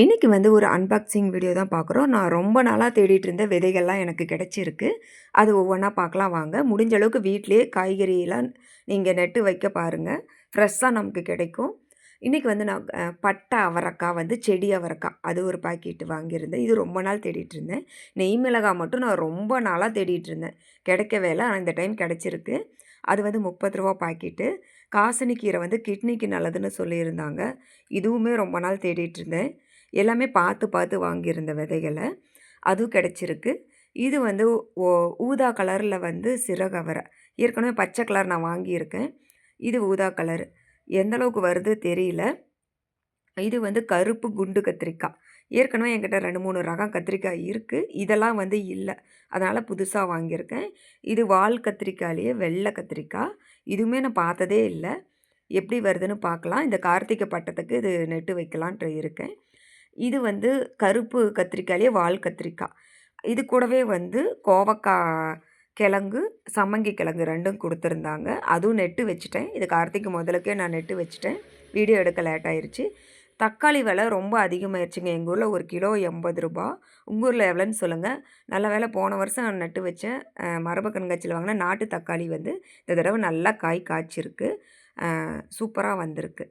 இன்றைக்கி வந்து ஒரு அன்பாக்சிங் வீடியோ தான் பார்க்குறோம். நான் ரொம்ப நாளாக தேடிட்டு இருந்த விதைகள்லாம் எனக்கு கிடச்சிருக்கு. அது ஒவ்வொன்றா பார்க்கலாம் வாங்க. முடிஞ்ச அளவுக்கு வீட்டிலேயே காய்கறியெல்லாம் நீங்கள் நட்டு வைக்க பாருங்கள் ஃப்ரெஷ்ஷாக நமக்கு கிடைக்கும். இன்றைக்கி வந்து நான் பட்டை அவரக்காய் வந்து செடி அவரைக்காய் அது ஒரு பாக்கெட்டு வாங்கியிருந்தேன். இது ரொம்ப நாள் தேடிட்டு இருந்தேன் நெய் மிளகாய் மட்டும் நான் ரொம்ப நாளாக தேடிட்டு இருந்தேன் கிடைக்கவே இல்லை ஆனால் இந்த டைம் கிடச்சிருக்கு. அது வந்து முப்பது ரூபா பாக்கெட்டு காசனி கீரை வந்து கிட்னிக்கு நல்லதுன்னு சொல்லியிருந்தாங்க. இதுவுமே ரொம்ப நாள் தேடிட்டு இருந்தேன் எல்லாமே பார்த்து பார்த்து வாங்கியிருந்த விதைகளை அதுவும் கிடச்சிருக்கு. இது வந்து ஓ ஊதா கலரில் வந்து சிறகவரை ஏற்கனவே பச்சை கலர் நான் வாங்கியிருக்கேன். இது ஊதா கலர். எந்தளவுக்கு வருது தெரியல. இது வந்து கருப்பு குண்டு கத்திரிக்காய். ஏற்கனவே என்கிட்ட ரெண்டு மூணு ரகம் கத்திரிக்காய் இருக்குது இதெல்லாம் வந்து இல்லை. அதனால் புதுசாக வாங்கியிருக்கேன். இது வால் கத்திரிக்காயிலேயே வெள்ளை கத்திரிக்காய். இதுவுமே நான் பார்த்ததே இல்லை. எப்படி வருதுன்னு பார்க்கலாம். இந்த கார்த்திகை பட்டத்துக்கு இது நெட்டு வைக்கலான்ட்டு இருக்கேன். இது வந்து கருப்பு கத்திரிக்காயிலே வால் கத்திரிக்காய். இது கூடவே வந்து கோவக்காய் கிழங்கு சம்மங்கி கிழங்கு ரெண்டும் கொடுத்துருந்தாங்க. அதுவும் நெட்டு வச்சுட்டேன். இது கார்த்திகை முதலுக்கே நான் நெட்டு வச்சுட்டேன். வீடியோ எடுக்க லேட் ஆயிடுச்சு தக்காளி விலை ரொம்ப அதிகமாயிருச்சுங்க. எங்கள் ஊரில் ஒரு கிலோ எண்பது ரூபா. உங்கள் ஊரில் எவ்வளோன்னு சொல்லுங்கள் நல்ல வேலை போன வருஷம் நான் நட்டு வச்சேன். மரபு கண்காட்சியில் வாங்கின நாட்டு தக்காளி வந்து இந்த தடவை நல்லா காய் காய்ச்சிருக்கு. சூப்பராக வந்திருக்கு.